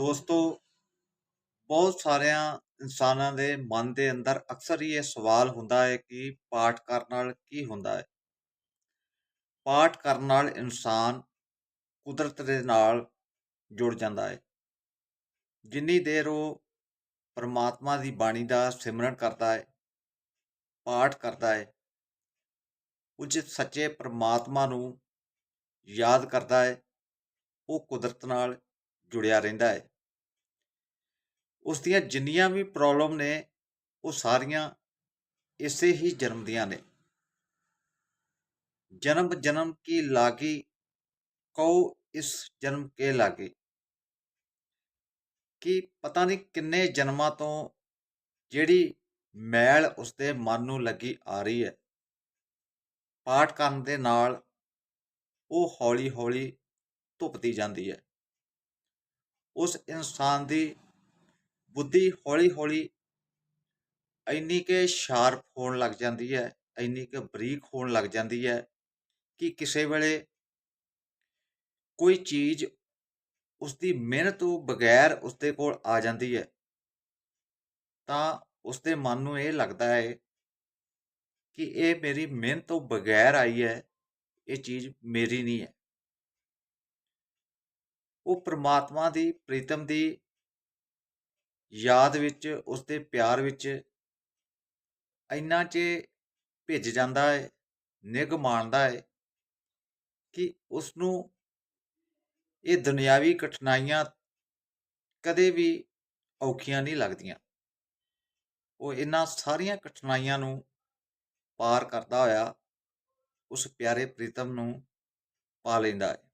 ਦੋਸਤੋ, ਬਹੁਤ ਸਾਰਿਆਂ ਇਨਸਾਨਾਂ ਦੇ ਮਨ ਦੇ ਅੰਦਰ ਅਕਸਰ ਹੀ ਇਹ ਸਵਾਲ ਹੁੰਦਾ ਹੈ ਕਿ ਪਾਠ ਕਰਨ ਨਾਲ ਕੀ ਹੁੰਦਾ ਹੈ? ਪਾਠ ਕਰਨ ਨਾਲ ਇਨਸਾਨ ਕੁਦਰਤ ਦੇ ਨਾਲ ਜੁੜ ਜਾਂਦਾ ਹੈ। ਜਿੰਨੀ ਦੇਰ ਉਹ ਪਰਮਾਤਮਾ ਦੀ ਬਾਣੀ ਦਾ ਸਿਮਰਨ ਕਰਦਾ ਹੈ, ਪਾਠ ਕਰਦਾ ਹੈ ਉਸ ਸੱਚੇ ਪਰਮਾਤਮਾ ਨੂੰ ਯਾਦ ਕਰਦਾ ਹੈ, ਉਹ ਕੁਦਰਤ ਨਾਲ ਜੁੜਿਆ ਰਹਿੰਦਾ ਹੈ। ਉਸ ਦੀਆਂ ਜਿੰਨੀਆਂ ਵੀ ਪ੍ਰੋਬਲਮ ਨੇ, ਉਹ ਸਾਰੀਆਂ ਇਸੇ ਹੀ ਜਨਮ ਦੀਆਂ ਨੇ। ਜਨਮ ਜਨਮ ਕੀ ਲਾਗੀ, ਕਉ ਇਸ ਜਨਮ ਕੇ ਲਾਗੇ? ਕਿ ਪਤਾ ਨਹੀਂ ਕਿੰਨੇ ਜਨਮਾਂ ਤੋਂ ਜਿਹੜੀ ਮੈਲ ਉਸਦੇ ਮਨ ਨੂੰ ਲੱਗੀ ਆ ਰਹੀ ਹੈ। ਪਾਠ ਕਰਨ ਦੇ ਨਾਲ ਉਹ ਹੌਲੀ ਹੌਲੀ ਧੁੱਪਦੀ ਜਾਂਦੀ ਹੈ। ਉਸ ਇਨਸਾਨ ਦੀ ਬੁੱਧੀ ਹੌਲੀ ਹੌਲੀ ਇੰਨੀ ਕਿ ਸ਼ਾਰਪ ਹੋਣ ਲੱਗ ਜਾਂਦੀ ਹੈ, ਇੰਨੀ ਕਿ ਬਰੀਕ ਹੋਣ ਲੱਗ ਜਾਂਦੀ ਹੈ ਕਿ ਕਿਸੇ ਵੇਲੇ ਕੋਈ ਚੀਜ਼ ਉਸ ਦੀ ਮਿਹਨਤ ਤੋਂ ਬਗੈਰ ਉਸ ਦੇ ਕੋਲ ਆ ਜਾਂਦੀ ਹੈ। ਤਾਂ ਉਸ ਦੇ ਮਨ ਨੂੰ ਇਹ ਲੱਗਦਾ ਹੈ ਕਿ ਇਹ ਮੇਰੀ ਮਿਹਨਤ ਤੋਂ ਬਗੈਰ ਆਈ ਹੈ, ਇਹ ਚੀਜ਼ ਮੇਰੀ ਨਹੀਂ ਹੈ। ਉਹ ਪ੍ਰਮਾਤਮਾ ਦੀ, ਪ੍ਰੀਤਮ ਦੀ ਯਾਦ ਵਿੱਚ ਉਸ ਦੇ ਪਿਆਰ ਵਿੱਚ ਇੰਨਾ 'ਚ ਭਿੱਜ ਜਾਂਦਾ ਹੈ ਨਿਗ ਮਾਣਦਾ ਹੈ ਕਿ ਉਸ ਨੂੰ ਇਹ ਦੁਨਿਆਵੀ ਕਠਿਨਾਈਆਂ ਕਦੇ ਵੀ ਔਖੀਆਂ ਨਹੀਂ ਲੱਗਦੀਆਂ। ਉਹ ਇਹਨਾਂ ਸਾਰੀਆਂ ਕਠਿਨਾਈਆਂ ਨੂੰ ਪਾਰ ਕਰਦਾ ਹੋਇਆ, ਉਸ ਪਿਆਰੇ ਪ੍ਰੀਤਮ ਨੂੰ ਪਾ ਲੈਂਦਾ ਹੈ